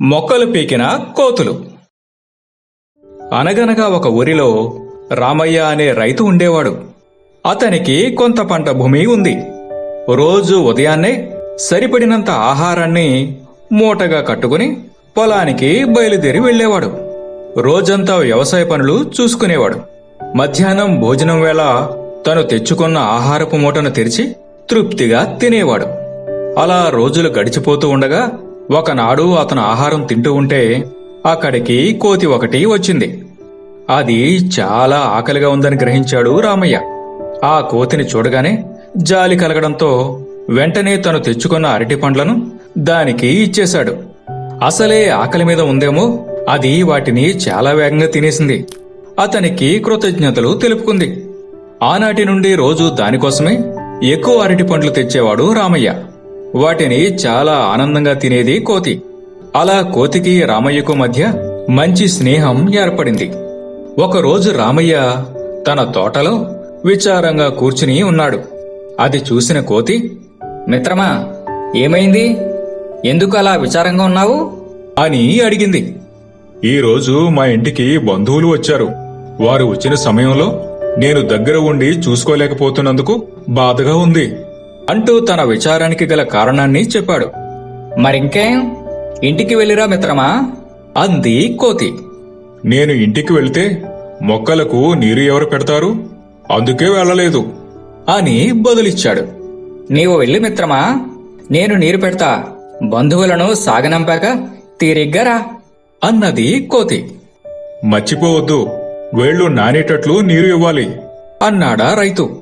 మొక్కలు పీకిన కోతులు. అనగనగా ఒక ఊరిలో రామయ్య అనే రైతు ఉండేవాడు. అతనికి కొంత పంట భూమి ఉంది. రోజు ఉదయాన్నే సరిపడినంత ఆహారాన్ని మూటగా కట్టుకుని పొలానికి బయలుదేరి వెళ్ళేవాడు. రోజంతా వ్యవసాయ పనులు చూసుకునేవాడు. మధ్యాహ్నం భోజనం వేళ తను తెచ్చుకున్న ఆహారపు మూటను తెరిచి తృప్తిగా తినేవాడు. అలా రోజులు గడిచిపోతూ ఉండగా ఒకనాడు అతను ఆహారం తింటూ ఉంటే అక్కడికి కోతి ఒకటి వచ్చింది. అది చాలా ఆకలిగా ఉందని గ్రహించాడు రామయ్య. ఆ కోతిని చూడగానే జాలి కలగడంతో వెంటనే తను తెచ్చుకున్న అరటి పండ్లను దానికి ఇచ్చేశాడు. అసలే ఆకలి మీద ఉందేమో అది వాటిని చాలా వేగంగా తినేసింది. అతనికి కృతజ్ఞతలు తెలుపుకుంది. ఆనాటి నుండి రోజు దానికోసమే ఎక్కువ అరటి పండ్లు తెచ్చేవాడు రామయ్య. వాటిని చాలా ఆనందంగా తినేది కోతి. అలా కోతికి రామయ్యకు మధ్య మంచి స్నేహం ఏర్పడింది. ఒకరోజు రామయ్య తన తోటలో విచారంగా కూర్చుని ఉన్నాడు. అది చూసిన కోతి మిత్రమా ఏమైంది? ఎందుకు అలా విచారంగా ఉన్నావు? అని అడిగింది. ఈరోజు మా ఇంటికి బంధువులు వచ్చారు. వారు వచ్చిన సమయంలో నేను దగ్గర ఉండి చూసుకోలేకపోతున్నందుకు బాధగా ఉంది. అంటూ తన విచారానికి గల కారణాన్ని చెప్పాడు. మరింకేం? ఇంటికి వెళ్ళిరా మిత్రమా? అంది కోతి. నేను ఇంటికి వెళ్తే మొక్కలకు నీరు ఎవరు పెడతారు? అందుకే వెళ్ళలేదు. అని బదులిచ్చాడు. నీవు వెళ్ళి మిత్రమా. నేను నీరు పెడతా. బంధువులను సాగనంపాక తీరిగ్గా రా. అన్నది కోతి. మర్చిపోవద్దు. వేళ్ళు నానేటట్లు నీరు ఇవ్వాలి. అన్నాడా రైతు.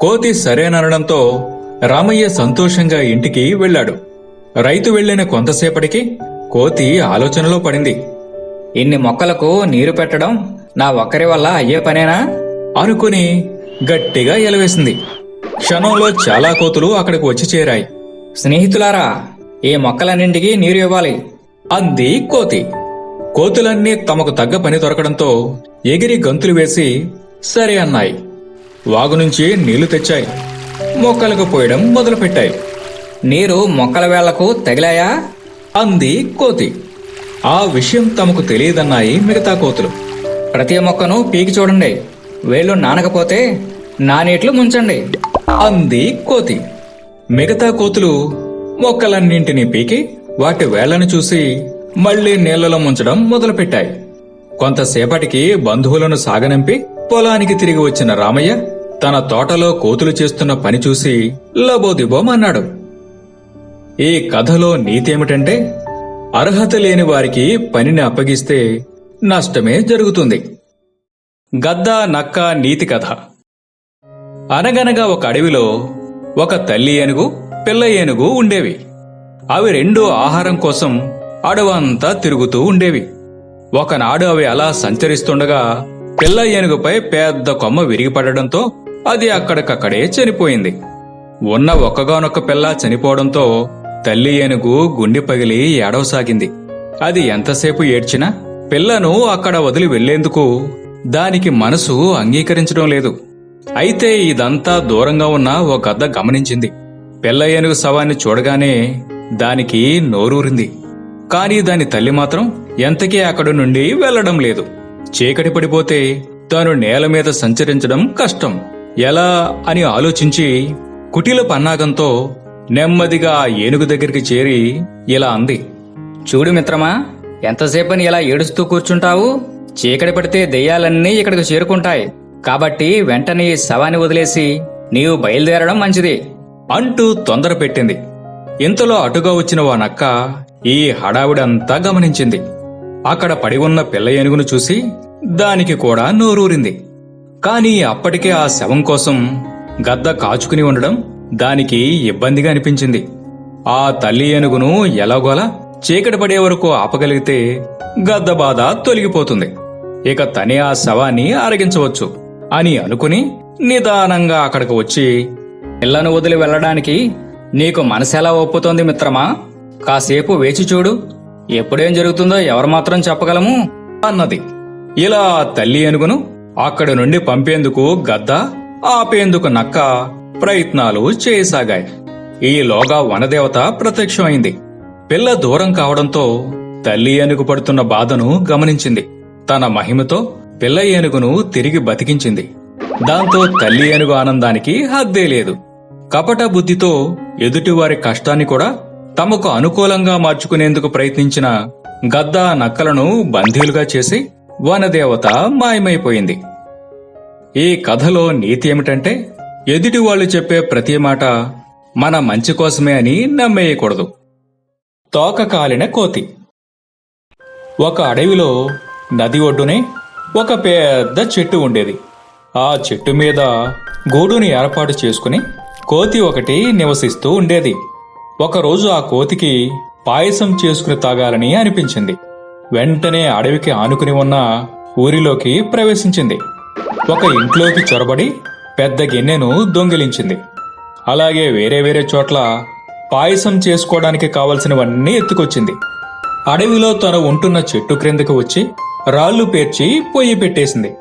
కోతి సరేననడంతో రామయ్య సంతోషంగా ఇంటికి వెళ్ళాడు. రైతు వెళ్ళిన కొంతసేపటికి కోతి ఆలోచనలో పడింది. ఇన్ని మొక్కలకు నీరు పెట్టడం నా ఒక్కరి వల్ల అయ్యే పనేనా? అనుకుని గట్టిగా ఎలవేసింది. క్షణంలో చాలా కోతులు అక్కడికి వచ్చి చేరాయి. స్నేహితులారా ఈ మొక్కలన్నింటికి నీరు ఇవ్వాలి. అంది కోతి. కోతులన్నీ తమకు తగ్గ పని దొరకడంతో ఎగిరి గంతులు వేసి సరే అన్నాయి. వాగు నుంచి నీళ్ళు తెచ్చాయి. మొక్కలకు పోయడం మొదలుపెట్టాయి. నీరు మొక్కల వేళ్ళకు తగిలాయా? అంది కోతి. ఆ విషయం తమకు తెలియదన్నాయి మిగతా కోతులు. ప్రతి మొక్కను పీకి చూడండి. వేళ్ళు నానకపోతే నానేట్లు ముంచండి అంది కోతి. మిగతా కోతులు మొక్కలన్నింటినీ పీకి వాటి వేళ్ళను చూసి మళ్ళీ నీళ్ళలో ముంచడం మొదలుపెట్టాయి. కొంతసేపటికి బంధువులను సాగనంపి పొలానికి తిరిగి వచ్చిన రామయ్య తన తోటలో కోతులు చేస్తున్న పని చూసి లబోదిబోమన్నాడు ఈ కథలో నీతేమిటంటే అర్హత లేని వారికి పనిని అప్పగిస్తే నష్టమే జరుగుతుంది. గద్ద నక్క నీతి కథ. అనగనగా ఒక అడవిలో ఒక తల్లి ఏనుగు పిల్ల ఏనుగు ఉండేవి. అవి రెండు ఆహారం కోసం అడవంతా తిరుగుతూ ఉండేవి. ఒకనాడు అవి అలా సంచరిస్తుండగా పిల్ల ఏనుగుపై పెద్ద కొమ్మ విరిగిపడడంతో అది అక్కడికక్కడే చనిపోయింది. ఉన్న ఒక్కగానొక్క పిల్ల చనిపోవడంతో తల్లి ఏనుగు గుండె పగిలి ఏడవసాగింది. అది ఎంతసేపు ఏడ్చినా పిల్లను అక్కడ వదిలి వెళ్ళేందుకు దానికి మనసు అంగీకరించడం లేదు. అయితే ఇదంతా దూరంగా ఉన్న ఓ గద్ద గమనించింది. పిల్ల ఏనుగు శవాన్ని చూడగానే దానికి నోరూరింది. కాని దాని తల్లి మాత్రం ఎంతకీ అక్కడి నుండి వెళ్ళడం లేదు. చీకటి పడిపోతే తాను నేల మీద సంచరించడం కష్టం. ఎలా అని ఆలోచించి కుటిల పన్నాగంతో నెమ్మదిగా ఏనుగు దగ్గరికి చేరి ఇలా అంది. చూడు మిత్రమా ఎంతసేపని ఇలా ఏడుస్తూ కూర్చుంటావు? చీకటి పడితే దెయ్యాలన్నీ ఇక్కడికి చేరుకుంటాయి. కాబట్టి వెంటనే శవాన్ని వదిలేసి నీవు బయలుదేరడం మంచిది. అంటూ తొందర పెట్టింది. ఇంతలో అటుగా వచ్చిన ఓ నక్క ఈ హడావిడంతా గమనించింది. అక్కడ పడి ఉన్న పిల్ల ఏనుగును చూసి దానికి కూడా నోరూరింది. కానీ అప్పటికే ఆ శవం కోసం గద్ద కాచుకుని ఉండడం దానికి ఇబ్బందిగా అనిపించింది. ఆ తల్లి ఏనుగును ఎలాగోలా చీకటి పడే వరకు ఆపగలిగితే గద్ద బాధ తొలగిపోతుంది. ఇక తనే ఆ శవాన్ని ఆరగించవచ్చు అని అనుకుని నిదానంగా అక్కడికి వచ్చి ఇళ్ళను వదిలి వెళ్ళడానికి నీకు మనసెలా ఒప్పుతోంది మిత్రమా? కాసేపు వేచి చూడు. ఎప్పుడేం జరుగుతుందో ఎవరు మాత్రం చెప్పగలము? అన్నది. ఇలా తల్లి ఏనుగును అక్కడి నుండి పంపేందుకు గద్ద ఆపేందుకు నక్క ప్రయత్నాలు చేయసాగాయి. ఈలోగా వనదేవత ప్రత్యక్షమైంది. పిల్ల దూరం కావడంతో తల్లి ఏనుగు పడుతున్న బాధను గమనించింది. తన మహిమతో పిల్ల ఏనుగును తిరిగి బతికించింది. దాంతో తల్లి ఏనుగు ఆనందానికి హద్దే లేదు. కపట బుద్ధితో ఎదుటివారి కష్టాన్ని కూడా తమకు అనుకూలంగా మార్చుకునేందుకు ప్రయత్నించిన గద్ద నక్కలను బందీలుగా చేసి వనదేవత మాయమైపోయింది. ఈ కథలో నీతి ఏమిటంటే ఎదుటి వాళ్ళు చెప్పే ప్రతి మాట మన మంచి కోసమే అని నమ్మేయకూడదు. తోక కాలిన కోతి. ఒక అడవిలో నది ఒడ్డునే ఒక పెద్ద చెట్టు ఉండేది. ఆ చెట్టు మీద గూడుని ఏర్పాటు చేసుకుని కోతి ఒకటి నివసిస్తూ ఉండేది. ఒకరోజు ఆ కోతికి పాయసం చేసుకుని తాగాలని అనిపించింది. వెంటనే అడవికి ఆనుకుని ఉన్న ఊరిలోకి ప్రవేశించింది. ఒక ఇంట్లోకి చొరబడి పెద్ద గిన్నెను దొంగిలించింది. అలాగే వేరే వేరే చోట్ల పాయసం చేసుకోవడానికి కావలసినవన్నీ ఎత్తుకొచ్చింది. అడవిలో తను ఉంటున్న చెట్టు క్రిందకు వచ్చి రాళ్ళు పేర్చి పొయ్యి పెట్టేసింది.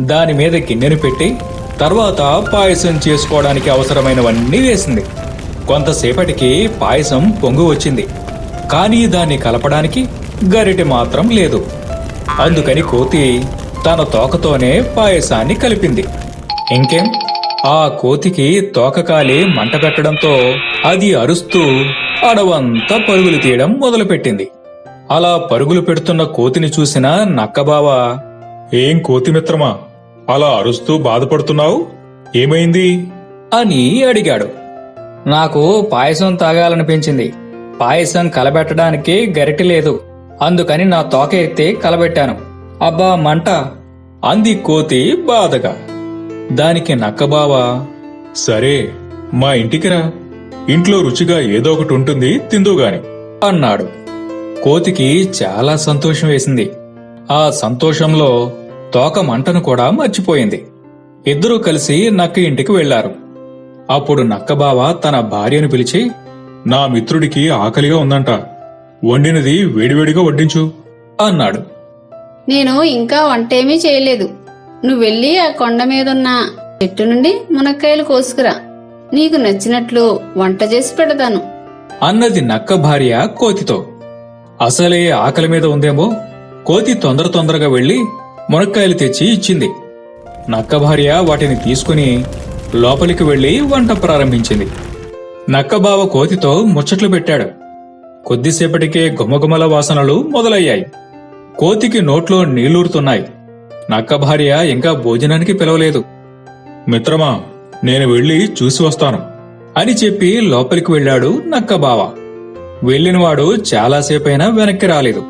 దాని మీద గిన్నెను పెట్టి తర్వాత పాయసం చేసుకోవడానికి అవసరమైనవన్నీ వేసింది. కొంతసేపటికి పాయసం పొంగు వచ్చింది. కానీ దాన్ని కలపడానికి గరిటె మాత్రం లేదు. అందుకని కోతి తన తోకతోనే పాయసాన్ని కలిపింది. ఇంకేం? ఆ కోతికి తోకకాలి మంట పెట్టడంతో అది అరుస్తూ అడవంతా పరుగులు తీయడం మొదలుపెట్టింది. అలా పరుగులు పెడుతున్న కోతిని చూసిన నక్కబావ ఏం కోతి మిత్రమా అలా అరుస్తూ బాధపడుతున్నావు? ఏమైంది? అని అడిగాడు. నాకు పాయసం తాగాలనిపించింది. పాయసం కలబెట్టడానికి గరిటె లేదు. అందుకని నా తోక ఎత్తి కలబెట్టాను. అబ్బా మంట. అంది కోతి బాధగా. దానికి నక్కబావ సరే మా ఇంటికి రా. ఇంట్లో రుచిగా ఏదో ఒకటి ఉంటుంది తిందుగాని అన్నాడు. కోతికి చాలా సంతోషం వేసింది. ఆ సంతోషంలో తోక మంటను కూడా మర్చిపోయింది. ఇద్దరూ కలిసి నక్క ఇంటికి వెళ్ళారు అప్పుడు నక్కబావ తన భార్యను పిలిచి నా మిత్రుడికి ఆకలిగా ఉందంట. వండినది వేడివేడిగా వడ్డించు. అన్నాడు. నేను ఇంకా వంటేమీ చేయలేదు. నువ్వు వెళ్ళి ఆ కొండ మీదున్న చెట్టు నుండి మునక్కాయలు కోసుకురా. నీకు నచ్చినట్లు వంట చేసి పెడతాను. అన్నది నక్క భార్య కోతితో. అసలే ఆకలి మీద ఉందేమో? కోతి తొందర తొందరగా వెళ్ళి మునక్కాయలు తెచ్చి ఇచ్చింది. నక్క భార్య వాటిని తీసుకుని లోపలికి వెళ్ళి వంట ప్రారంభించింది. నక్కబావ కోతితో ముచ్చట్లు పెట్టాడు. కొద్దిసేపటికే గుమగుమల వాసనలు మొదలయ్యాయి. కోతికి నోట్లో నీళ్ళూరుతున్నాయి. నక్క భార్య ఇంకా భోజనానికి పిలవలేదు. మిత్రమా నేను వెళ్ళి చూసి వస్తాను అని చెప్పి లోపలికి వెళ్ళాడు నక్కబావ వెళ్ళినవాడు చాలాసేపైనా వెనక్కి రాలేదు.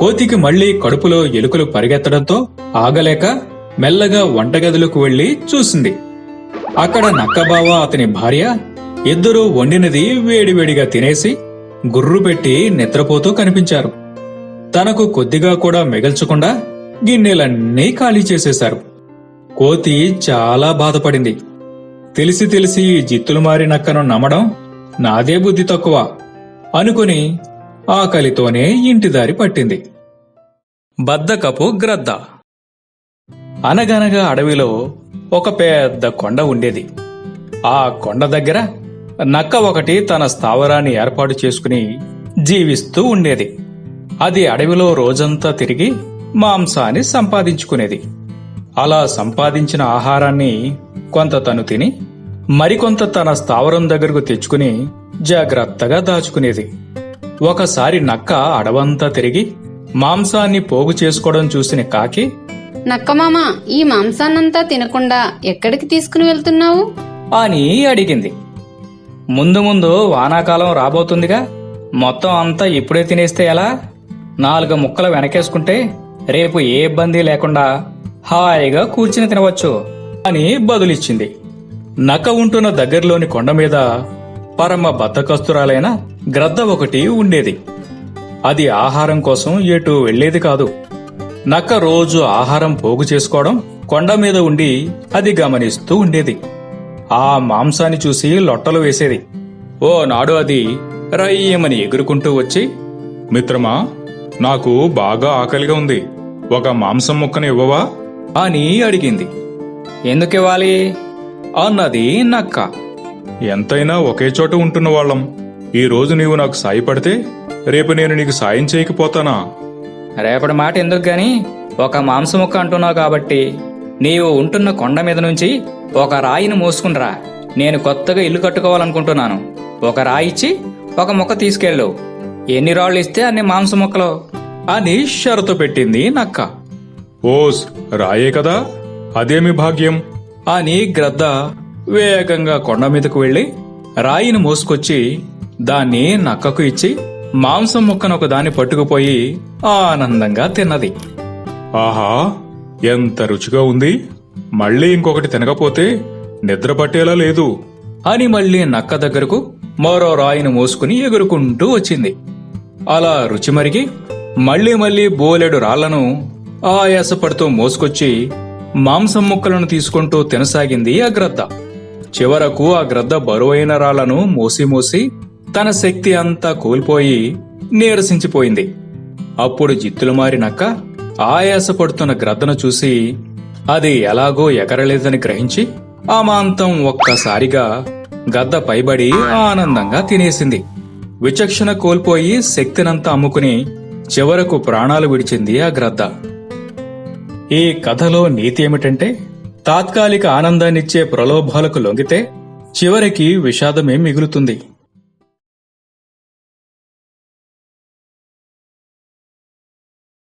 కోతికి మళ్ళీ కడుపులో ఎలుకలు పరిగెత్తడంతో ఆగలేక మెల్లగా వంటగదిలోకి వెళ్ళి చూసింది. అక్కడ నక్కబావ అతని భార్య ఇద్దరూ వండినది వేడివేడిగా తినేసి గుర్రు పెట్టి నిద్రపోతూ కనిపించారు. తనకు కొద్దిగా కూడా మిగల్చకుండా గిన్నెలన్నీ ఖాళీ చేసేశారు. కోతి చాలా బాధపడింది. తెలిసి తెలిసి ఈ జిత్తులు మారినక్కను నమ్మడం నాదే బుద్ధి తక్కువ అనుకుని ఆకలితోనే ఇంటి దారి పట్టింది. బద్దకపు గ్రద్ద. అనగనగా అడవిలో ఒక పెద్ద కొండ ఉండేది. ఆ కొండ దగ్గర నక్క ఒకటి తన స్థావరాన్ని ఏర్పాటు చేసుకుని జీవిస్తూ ఉండేది. అది అడవిలో రోజంతా తిరిగి మాంసాన్ని సంపాదించుకునేది. అలా సంపాదించిన ఆహారాన్ని కొంత తను తిని మరికొంత తన స్థావరం దగ్గరకు తెచ్చుకుని జాగ్రత్తగా దాచుకునేది. ఒకసారి నక్క అడవంతా తిరిగి మాంసాన్ని పోగు చేసుకోవడం చూసిన కాకి నక్కమామ ఈ మాంసాన్నంతా తినకుండా ఎక్కడికి తీసుకుని వెళ్తున్నావు? అని అడిగింది. ముందు ముందు వానాకాలం రాబోతుందిగా మొత్తం అంతా ఇప్పుడే తినేస్తే ఎలా? నాలుగు ముక్కలు వెనకేసుకుంటే రేపు ఏ ఇబ్బంది లేకుండా హాయిగా కూర్చుని తినవచ్చు అని బదులిచ్చింది. నక ఉంటున్న దగ్గరలోని కొండ మీద పరమ బద్దకస్తురాలైన గ్రద్ద ఒకటి ఉండేది. అది ఆహారం కోసం ఎటు వెళ్ళేది కాదు. నక్క రోజు ఆహారం పోగు చేసుకోవడం కొండ మీద ఉండి అది గమనిస్తూ ఉండేది. ఆ మాంసాన్ని చూసి లొట్టలు వేసేది. ఓ నాడు అది రయ్యమని ఎగురుకుంటూ వచ్చి మిత్రమా నాకు బాగా ఆకలిగా ఉంది. ఒక మాంసం ముక్కను ఇవ్వవా? అని అడిగింది. ఎందుకివ్వాలి అన్నది నక్క. ఎంతైనా ఒకే చోట ఉంటున్న వాళ్ళం. ఈ రోజు నీవు నాకు సాయపడితే రేపు నేను నీకు సాయం చేయకపోతానా? రేపటి మాట ఎందుకు గాని? ఒక మాంసం ముక్క అంటున్నావు కాబట్టి నీవు ఉంటున్న కొండ మీద నుంచి ఒక రాయిని మోసుకునిరా. నేను కొత్తగా ఇల్లు కట్టుకోవాలనుకుంటున్నాను. ఒక రాయి ఇచ్చి ఒక ముక్క తీసుకెళ్ళు. ఎన్ని రాళ్ళు ఇస్తే అన్ని మాంసం ముక్కలు? అని షరతు పెట్టింది నక్క. ఓస్ రాయే కదా? అదేమి భాగ్యం? అని గ్రద్ద వేగంగా కొండ మీదకు వెళ్ళి రాయిని మోసుకొచ్చి దాన్ని నక్కకు ఇచ్చి మాంసం ముక్కను ఒక దాన్ని పట్టుకుపోయి ఆనందంగా తిన్నది. ఆహా ఎంత రుచిగా ఉంది. మళ్ళీ ఇంకొకటి తినకపోతే నిద్ర పట్టేలా లేదు. అని మళ్ళీ నక్క దగ్గరకు మరో రాయిని మోసుకుని ఎగురుకుంటూ వచ్చింది. అలా రుచి మరిగి మళ్ళీ మళ్ళీ బోలెడు రాళ్ళను ఆయాసపడుతూ మోసుకొచ్చి మాంసం ముక్కలను తీసుకుంటూ తినసాగింది ఆ గ్రద్ద. చివరకు ఆ గ్రద్ద బరువైన రాళ్ళను మోసి మోసి తన శక్తి అంతా కోల్పోయి నీరసించిపోయింది. అప్పుడు జిత్తులు మారినక్క ఆయాసపడుతున్న గ్రద్దను చూసి అది ఎలాగో ఎగరలేదని గ్రహించి ఆ మాంతం ఒక్కసారిగా గద్ద పైబడి ఆనందంగా తినేసింది. విచక్షణ కోల్పోయి శక్తినంతా అమ్ముకుని చివరకు ప్రాణాలు విడిచింది ఆ గ్రద్ద. ఈ కథలో నీతి ఏమిటంటే తాత్కాలిక ఆనందాన్నిచ్చే ప్రలోభాలకు లొంగితే చివరికి విషాదమే మిగులుతుంది.